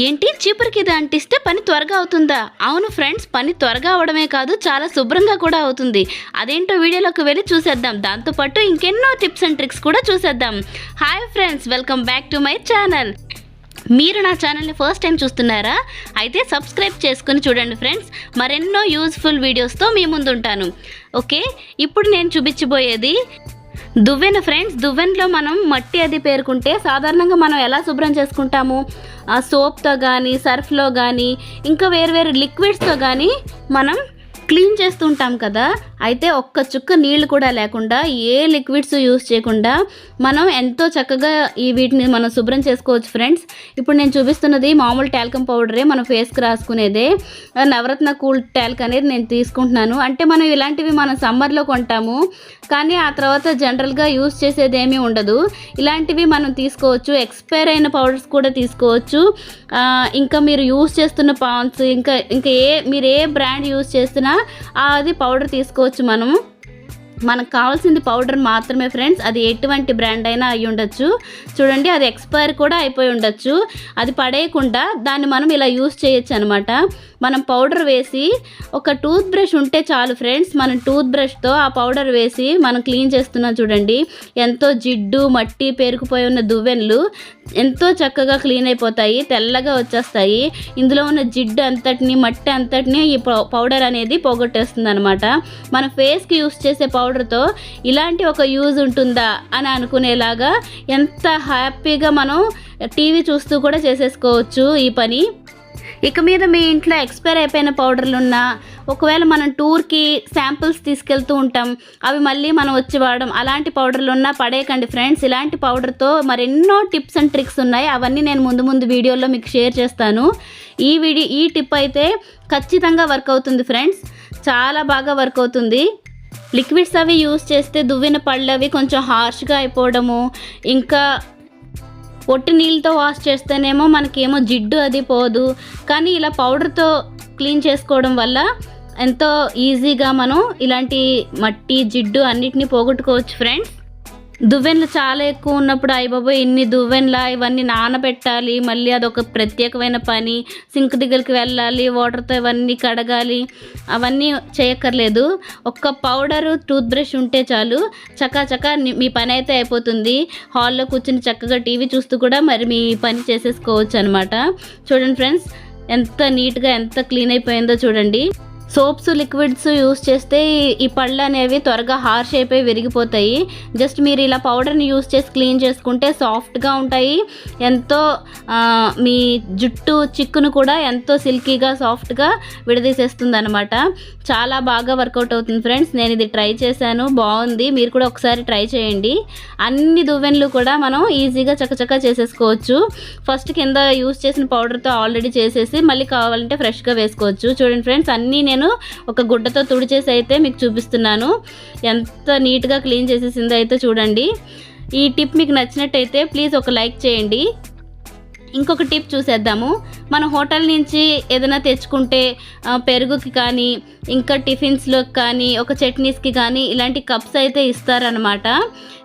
ఏంటి? చీపురికి ఇది అంటిస్తే పని త్వరగా అవుతుందా? అవును ఫ్రెండ్స్ పని త్వరగా అవడమే కాదు చాలా శుభ్రంగా కూడా అవుతుంది. అదేంటో వీడియోలోకి వెళ్ళి చూసేద్దాం. దాంతోపాటు ఇంకెన్నో టిప్స్ అండ్ ట్రిక్స్ కూడా చూసేద్దాం. Hi friends welcome back to my channel. మీరు నా ఛానల్ని ఫస్ట్ టైం చూస్తున్నారా? అయితే సబ్స్క్రైబ్ చేసుకుని చూడండి ఫ్రెండ్స్. మరెన్నో యూజ్ఫుల్ వీడియోస్తో మీ ముందుంటాను. ఓకే? ఇప్పుడు నేను చూపించబోయేది దువ్వెన ఫ్రెండ్స్ దువ్వెనలో మనం మట్టి అది పేరుకుంటే సాధారణంగా మనం ఎలా శుభ్రం చేసుకుంటాము? ఆ సోప్తో కానీ సర్ఫ్లో కానీ ఇంకా వేరు వేరు లిక్విడ్స్తో కానీ మనం క్లీన్ చేస్తుంటాం కదా? అయితే ఒక్క చుక్క నీళ్ళు కూడా లేకుండా ఏ లిక్విడ్స్ యూస్ చేయకుండా మనం ఎంతో చక్కగా ఈ వీటిని మనం శుభ్రం చేసుకోవచ్చు ఫ్రెండ్స్. ఇప్పుడు నేను చూపిస్తున్నది మామూలు టాల్కమ్ పౌడరే మన ఫేస్కి రాసుకునేదే. నవరత్న కూల్ టాల్క్ అనేది నేను తీసుకుంటున్నాను. అంటే మనం ఇలాంటివి మనం సమ్మర్లో కొంటాము కానీ ఆ తర్వాత జనరల్గా యూస్ చేసేది ఏమీ ఉండదు. ఇలాంటివి మనం తీసుకోవచ్చు ఎక్స్పైర్ అయిన పౌడర్స్ కూడా తీసుకోవచ్చు. ఇంకా మీరు యూస్ చేస్తున్న పాన్స్ ఇంకా ఇంకా ఏ మీరు ఏ బ్రాండ్ యూస్ చేస్తున్నా అది పౌడర్ తీసుకోవచ్చు. మనము. మనకు కావాల్సింది పౌడర్ మాత్రమే ఫ్రెండ్స్. అది ఎటువంటి బ్రాండ్ అయినా అయి ఉండొచ్చు. చూడండి అది ఎక్స్పైర్ కూడా అయిపోయి ఉండొచ్చు. అది పడేయకుండా దాన్ని మనం ఇలా యూస్ చేయొచ్చు అనమాట మనం పౌడర్ వేసి ఒక టూత్ బ్రష్ ఉంటే చాలు ఫ్రెండ్స్ మనం టూత్ బ్రష్తో ఆ పౌడర్ వేసి మనం క్లీన్ చేస్తున్నాం చూడండి. ఎంతో జిడ్డు మట్టి పేరుకుపోయి ఉన్న దువ్వెనలు ఎంతో చక్కగా క్లీన్ అయిపోతాయి తెల్లగా వచ్చేస్తాయి. ఇందులో ఉన్న జిడ్డు అంతటిని మట్టి అంతటిని ఈ పౌ- పౌడర్ అనేది పోగొట్టేస్తుంది అనమాట మన ఫేస్కి యూస్ చేసే పౌడర్తో ఇలాంటి ఒక యూజ్ ఉంటుందా అని అనుకునేలాగా ఎంత హ్యాపీగా మనం టీవీ చూస్తూ కూడా చేసేసుకోవచ్చు ఈ పని. ఇక మీద మీ ఇంట్లో ఎక్స్పైర్ అయిపోయిన పౌడర్లు ఉన్నా ఒకవేళ మనం టూర్కి శాంపిల్స్ తీసుకెళ్తూ ఉంటాం అవి మళ్ళీ మనం వచ్చి వాడడం అలాంటి పౌడర్లు ఉన్నా పడేయకండి ఫ్రెండ్స్. ఇలాంటి పౌడర్తో మరెన్నో టిప్స్ అండ్ ట్రిక్స్ ఉన్నాయి. అవన్నీ నేను ముందు ముందు వీడియోలో మీకు షేర్ చేస్తాను. ఈ వీడియో ఈ టిప్ అయితే ఖచ్చితంగా వర్క్ అవుతుంది ఫ్రెండ్స్. చాలా బాగా వర్క్ అవుతుంది. లిక్విడ్స్ అవి యూస్ చేస్తే దువ్విన పళ్ళు అవి కొంచెం హార్ష్గా అయిపోవడము ఇంకా ఒట్టి నీళ్ళతో వాష్ చేస్తేనేమో మనకేమో జిడ్డు అది పోదు. కానీ ఇలా పౌడర్తో క్లీన్ చేసుకోవడం వల్ల ఎంతో ఈజీగా మనం ఇలాంటి మట్టి జిడ్డు అన్నిటిని పోగొట్టుకోవచ్చు ఫ్రెండ్స్. దువ్వెనలు చాలా ఎక్కువ ఉన్నప్పుడు అయ్యబాబో ఇన్ని దువ్వెనలా? ఇవన్నీ నానబెట్టాలి. మళ్ళీ అదొక ప్రత్యేకమైన పని. సింక్ దగ్గరికి వెళ్ళాలి. వాటర్తో ఇవన్నీ కడగాలి. అవన్నీ చేయక్కర్లేదు. ఒక్క పౌడరు టూత్ బ్రష్ ఉంటే చాలు. చకా చకా మీ పని అయితే అయిపోతుంది. హాల్లో కూర్చుని చక్కగా టీవీ చూస్తూ కూడా మరి మీ పని చేసేసుకోవచ్చు అనమాట చూడండి ఫ్రెండ్స్ ఎంత నీట్గా ఎంత క్లీన్ అయిపోయిందో చూడండి. సోప్స్ లిక్విడ్స్ యూస్ చేస్తే ఈ- పళ్ళు అనేవి త్వరగా హార్ష్ అయిపోయి విరిగిపోతాయి. జస్ట్ మీరు ఇలా పౌడర్ని యూస్ చేసి క్లీన్ చేసుకుంటే సాఫ్ట్గా ఉంటాయి. ఎంతో మీ జుట్టు చిక్కును కూడా ఎంతో సిల్కీగా సాఫ్ట్గా విడదీసేస్తుంది అనమాట చాలా బాగా వర్కౌట్ అవుతుంది ఫ్రెండ్స్. నేను ఇది ట్రై చేశాను. బాగుంది. మీరు కూడా ఒకసారి ట్రై చేయండి. అన్ని దువ్వెనలు కూడా మనం ఈజీగా చకచకా చేసేసుకోవచ్చు. ఫస్ట్ కింద యూస్ చేసిన పౌడర్తో ఆల్రెడీ చేసేసి మళ్ళీ కావాలంటే ఫ్రెష్గా వేసుకోవచ్చు. చూడండి ఫ్రెండ్స్ అన్నీ నేను ఒక గుడ్డతో తుడిచేసి అయితే మీకు చూపిస్తున్నాను. ఎంత నీట్గా క్లీన్ చేసేసిందో అయితే చూడండి. ఈ టిప్ మీకు నచ్చినట్టయితే ప్లీజ్ ఒక లైక్ చేయండి. ఇంకొక టిప్ చూసేద్దాము. మన హోటల్ నుంచి ఏదైనా తెచ్చుకుంటే పెరుగుకి కానీ ఇంకా టిఫిన్స్లోకి కానీ ఒక చట్నీస్కి కానీ ఇలాంటి కప్స్ అయితే ఇస్తారనమాట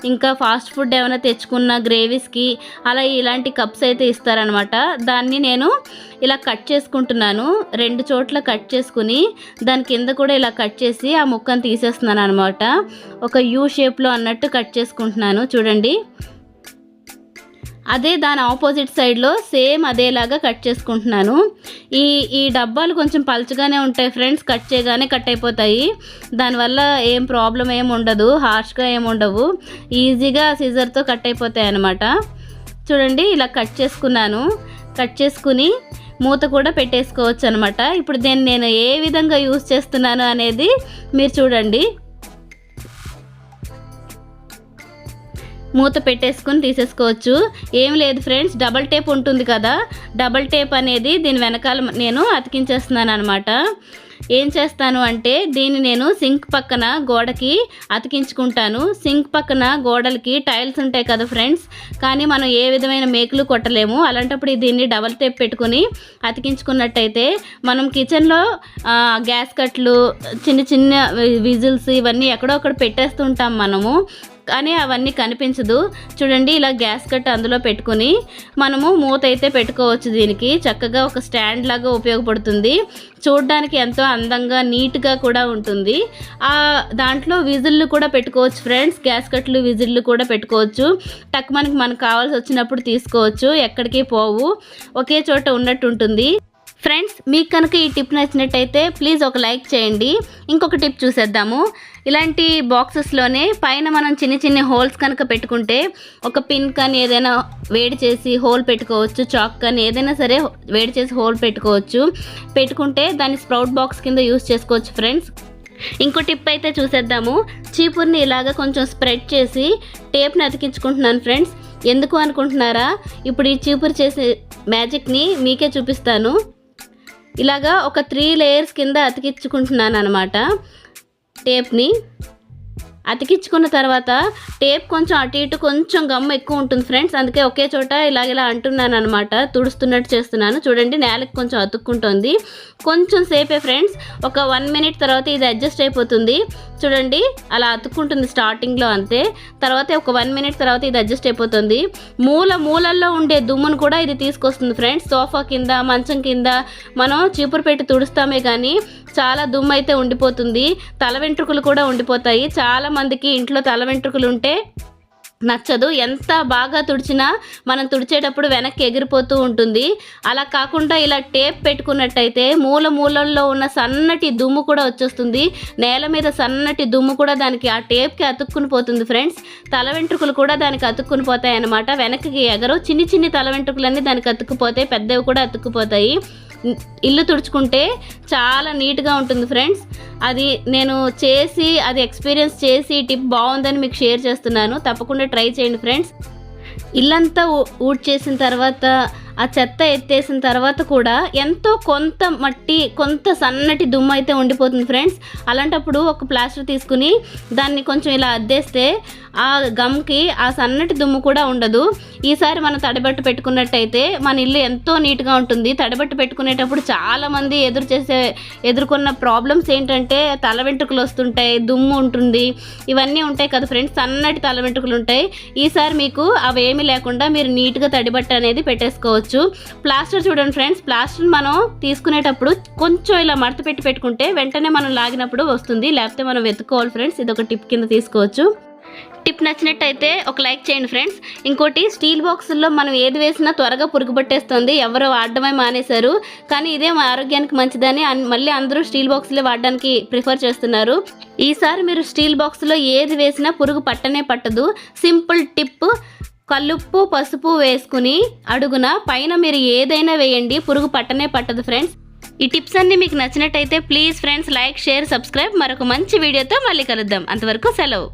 ఇంకా ఫాస్ట్ ఫుడ్ ఏమైనా తెచ్చుకున్న గ్రేవీస్కి అలా ఇలాంటి కప్స్ అయితే ఇస్తారనమాట దాన్ని నేను ఇలా కట్ చేసుకుంటున్నాను. రెండు చోట్ల కట్ చేసుకుని దాని కింద కూడా ఇలా కట్ చేసి ఆ ముక్కను తీసేస్తున్నాను అనమాట ఒక యూ షేప్లో అన్నట్టు కట్ చేసుకుంటున్నాను. చూడండి. అదే దాని ఆపోజిట్ సైడ్లో సేమ్ అదేలాగా కట్ చేసుకుంటున్నాను. ఈ ఈ డబ్బాలు కొంచెం పలుచగానే ఉంటాయి ఫ్రెండ్స్ కట్ చేయగానే కట్ అయిపోతాయి. దానివల్ల ఏం ప్రాబ్లం ఏం ఉండదు హార్ష్గా ఏం ఉండవు. ఈజీగా సిజర్తో కట్ అయిపోతాయి అన్నమాట. చూడండి ఇలా కట్ చేసుకున్నాను. కట్ చేసుకుని మూత కూడా పెట్టేసుకోవచ్చు అనమాట ఇప్పుడు దీన్ని నేను ఏ విధంగా యూస్ చేస్తున్నాను అనేది మీరు చూడండి. మూత పెట్టేసుకుని తీసేసుకోవచ్చు. ఏం లేదు ఫ్రెండ్స్ డబల్ టేప్ ఉంటుంది కదా. డబల్ టేప్ అనేది దీని వెనకాల నేను అతికించేస్తున్నాను అనమాట ఏం చేస్తాను అంటే దీన్ని నేను సింక్ పక్కన గోడకి అతికించుకుంటాను. సింక్ పక్కన గోడలకి టైల్స్ ఉంటాయి కదా ఫ్రెండ్స్ కానీ మనం ఏ విధమైన మేకులు కొట్టలేము. అలాంటప్పుడు దీన్ని డబల్ టేప్ పెట్టుకుని అతికించుకున్నట్టయితే మనం కిచెన్లో గ్యాస్ కట్లు చిన్న చిన్న విజిల్స్ ఇవన్నీ ఎక్కడో అక్కడ పెట్టేస్తుంటాం మనము. కానీ అవన్నీ కనిపించదు. చూడండి ఇలా గ్యాస్ కట్ అందులో పెట్టుకొని మనము మూత అయితే పెట్టుకోవచ్చు దీనికి. చక్కగా ఒక స్టాండ్ లాగా ఉపయోగపడుతుంది. చూడడానికి ఎంతో అందంగా నీట్గా కూడా ఉంటుంది. ఆ దాంట్లో విజిల్లు కూడా పెట్టుకోవచ్చు ఫ్రెండ్స్. గ్యాస్ కట్లు విజిల్లు కూడా పెట్టుకోవచ్చు. టక్ మనకి మనకు కావాల్సి వచ్చినప్పుడు తీసుకోవచ్చు. ఎక్కడికి పోవు. ఒకే చోట ఉన్నట్టు ఉంటుంది ఫ్రెండ్స్ మీకు కనుక ఈ టిప్ నచ్చినట్టయితే ప్లీజ్ ఒక లైక్ చేయండి. ఇంకొక టిప్ చూసేద్దాము. ఇలాంటి బాక్సెస్లోనే పైన మనం చిన్న చిన్న హోల్స్ కనుక పెట్టుకుంటే ఒక పిన్ కానీ ఏదైనా వేడి చేసి హోల్ పెట్టుకోవచ్చు చాక్ కానీ ఏదైనా సరే వేడి చేసి హోల్ పెట్టుకోవచ్చు. పెట్టుకుంటే దాన్ని స్ప్రౌట్ బాక్స్ కింద యూస్ చేసుకోవచ్చు ఫ్రెండ్స్ ఇంకో టిప్ అయితే చూసేద్దాము. చీపుర్ని ఇలాగ కొంచెం స్ప్రెడ్ చేసి టేప్ని అతికించుకుంటున్నాను ఫ్రెండ్స్ ఎందుకు అనుకుంటున్నారా? ఇప్పుడు ఈ చీపురు చేసే మ్యాజిక్ని మీకే చూపిస్తాను. ఇలాగా ఒక త్రీ లేయర్స్ కింద అతికించుకుంటున్నాను అనమాట టేప్ని. అతికించుకున్న తర్వాత టేప్ కొంచెం అటు ఇటు కొంచెం గమ్ ఎక్కువ ఉంటుంది ఫ్రెండ్స్. అందుకే ఒకే చోట ఇలాగ ఇలా అంటున్నాను అనమాట తుడుస్తున్నట్టు చేస్తున్నాను. చూడండి నేలకు కొంచెం అతుక్కుంటుంది. కొంచెం సేపే ఫ్రెండ్స్. ఒక వన్ మినిట్ తర్వాత ఇది అడ్జస్ట్ అయిపోతుంది. చూడండి అలా అతుక్కుంటుంది స్టార్టింగ్లో అంతే. తర్వాత ఒక వన్ మినిట్ తర్వాత ఇది అడ్జస్ట్ అయిపోతుంది. మూల మూలల్లో ఉండే దుమ్మును కూడా ఇది తీసుకొస్తుంది ఫ్రెండ్స్. సోఫా కింద మంచం కింద మనం చీపురు పెట్టి తుడుస్తామే కానీ చాలా దుమ్ము అయితే ఉండిపోతుంది. తల వెంట్రుకలు కూడా ఉండిపోతాయి. చాలా మందికి ఇంట్లో తల వెంట్రుకలు ఉంటే నచ్చదు. ఎంత బాగా తుడిచినా మనం తుడిచేటప్పుడు వెనక్కి ఎగిరిపోతూ ఉంటుంది. అలా కాకుండా ఇలా టేప్ పెట్టుకున్నట్టయితే మూల మూలల్లో ఉన్న సన్నటి దుమ్ము కూడా వచ్చేస్తుంది. నేల మీద సన్నటి దుమ్ము కూడా దానికి ఆ టేప్కి అతుక్కుని పోతుంది ఫ్రెండ్స్. తల వెంట్రుకలు కూడా దానికి అతుక్కుని పోతాయి అనమాట వెనక్కి ఎగరు చిన్ని చిన్ని తల వెంట్రుకలన్నీ దానికి అతుక్కుపోతాయి. పెద్దవి కూడా అతుక్కుపోతాయి. ఇల్లు తుడుచుకుంటే చాలా నీట్గా ఉంటుంది ఫ్రెండ్స్. అది నేను చేసి అది ఎక్స్పీరియన్స్ చేసి టిప్ బాగుందని మీకు షేర్ చేస్తున్నాను. తప్పకుండా ట్రై చేయండి ఫ్రెండ్స్. ఇల్లంతా ఊడ్ చేసిన తర్వాత ఆ చెత్త ఎత్తేసిన తర్వాత కూడా ఎంతో కొంత మట్టి కొంత సన్నటి దుమ్ము అయితే ఉండిపోతుంది ఫ్రెండ్స్. అలాంటప్పుడు ఒక ప్లాస్టర్ తీసుకుని దాన్ని కొంచెం ఇలా అద్దేస్తే ఆ గమ్కి ఆ సన్నటి దుమ్ము కూడా ఉండదు. ఈసారి మనం తడబట్టు పెట్టుకున్నట్టయితే మన ఇల్లు ఎంతో నీట్గా ఉంటుంది. తడిబట్టు పెట్టుకునేటప్పుడు చాలామంది ఎదురు చేసే ఎదుర్కొన్న ప్రాబ్లమ్స్ ఏంటంటే తల వెంట్రుకలు వస్తుంటాయి దుమ్ము ఉంటుంది. ఇవన్నీ ఉంటాయి కదా ఫ్రెండ్స్ సన్నటి తల వెంట్రుకలు ఉంటాయి. ఈసారి మీకు అవేమీ లేకుండా మీరు నీట్గా తడిబట్ట అనేది పెట్టేసుకోవచ్చు. ప్లాస్టర్ చూడండి ఫ్రెండ్స్ ప్లాస్టర్ మనం తీసుకునేటప్పుడు కొంచెం ఇలా మడత పెట్టి పెట్టుకుంటే వెంటనే మనం లాగినప్పుడు వస్తుంది. లేకపోతే మనం వెతుక్కోవాలి ఫ్రెండ్స్ ఇది ఒక టిప్ కింద తీసుకోవచ్చు. టిప్ నచ్చినట్టయితే ఒక లైక్ చేయండి ఫ్రెండ్స్. ఇంకోటి స్టీల్ బాక్సుల్లో మనం ఏది వేసినా త్వరగా పురుగు పట్టేస్తుంది ఎవరు వాడడమే మానేశారు. కానీ ఇదే మా ఆరోగ్యానికి మంచిదని మళ్ళీ అందరూ స్టీల్ బాక్సులే వాడడానికి ప్రిఫర్ చేస్తున్నారు. ఈసారి మీరు స్టీల్ బాక్స్లో ఏది వేసినా పురుగు పట్టనే పట్టదు. సింపుల్ టిప్ కల్లుప్పు పసుపు వేసుకుని అడుగున పైన మీరు ఏదైనా వేయండి పురుగు పట్టనే పట్టదు ఫ్రెండ్స్. ఈ టిప్స్ అన్నీ మీకు నచ్చినట్టయితే please friends like share subscribe. మరొక మంచి వీడియోతో మళ్ళీ కలుద్దాం. అంతవరకు సెలవు.